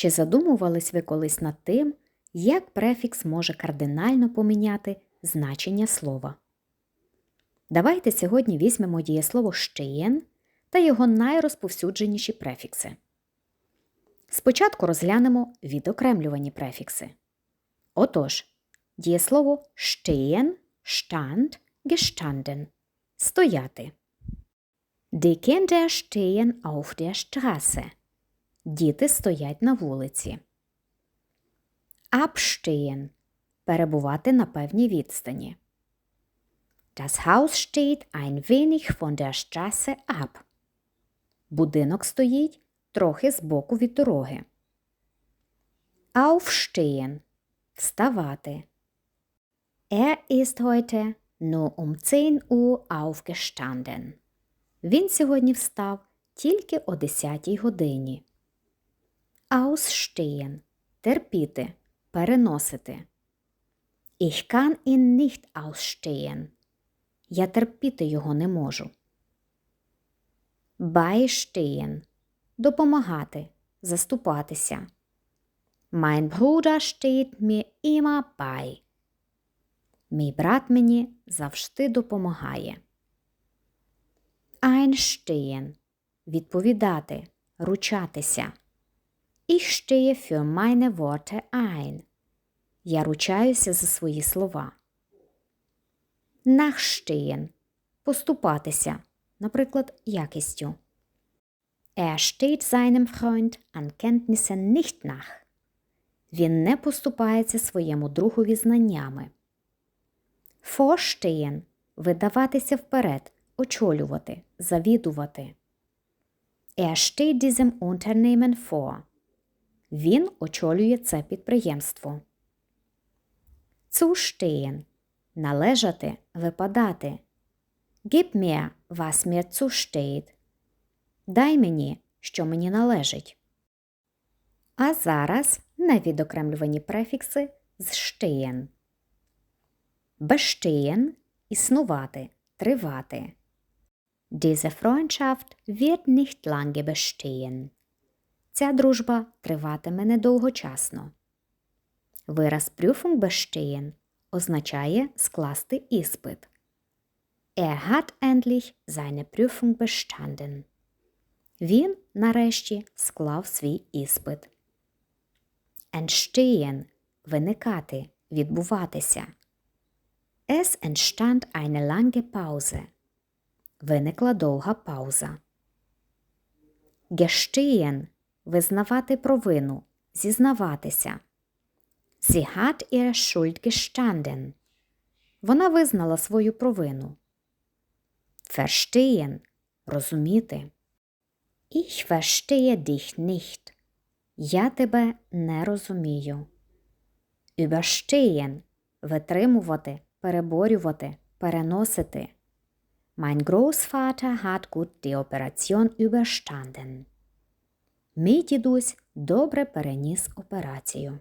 Чи задумувались ви колись над тим, як префікс може кардинально поміняти значення слова? Давайте сьогодні візьмемо дієслово «stehen» та його найрозповсюдженіші префікси. Спочатку розглянемо відокремлювані префікси. Отож, дієслово stehen, stand, gestanden – стояти. Die Kinder stehen auf der Straße. Діти стоять на вулиці. Abstehen – перебувати на певній відстані. Das Haus steht ein wenig von der Straße ab. Будинок стоїть трохи збоку від дороги. Aufstehen – вставати. Er ist heute nur um 10 Uhr aufgestanden. Він сьогодні встав тільки о 10 годині. Ausstehen – терпіти, переносити. Ich kann ihn nicht ausstehen. Я терпіти його не можу. Beistehen – допомагати, заступатися. Mein Bruder steht mir immer bei. Мій брат мені завжди допомагає. Einstehen – відповідати, ручатися. Ich stehe für meine Worte ein. Я ручаюся за свої слова. Nachstehen – поступатися, наприклад, якістю. Er steht seinem Freund an Kenntnissen nicht nach. Він не поступається своєму другові знаннями. Vorstehen – видаватися вперед, очолювати, завідувати. Er steht diesem Unternehmen vor. Він очолює це підприємство. Zustehen – належати, випадати. Gib mir, was mir zusteht. Дай мені, що мені належить. А зараз невідокремлювані префікси з stehen. Bestehen – існувати, тривати. Diese Freundschaft wird nicht lange bestehen. Ця дружба триватиме недовгочасно. Вираз Prüfung означає скласти іспит. Er hat endlich seine Prüfung bestanden. Він, нарешті, склав свій іспит. Entstehen – виникати, відбуватися. Es entstand eine lange Pause. Виникла довга пауза. Gestehen – визнавати провину, зізнаватися. Sie hat ihre Schuld gestanden. Вона визнала свою провину. Verstehen – розуміти. Ich verstehe dich nicht. Я тебе не розумію. Überstehen – витримувати, переборювати, переносити. Mein Großvater hat gut die Operation überstanden. Мій дідусь добре переніс операцію.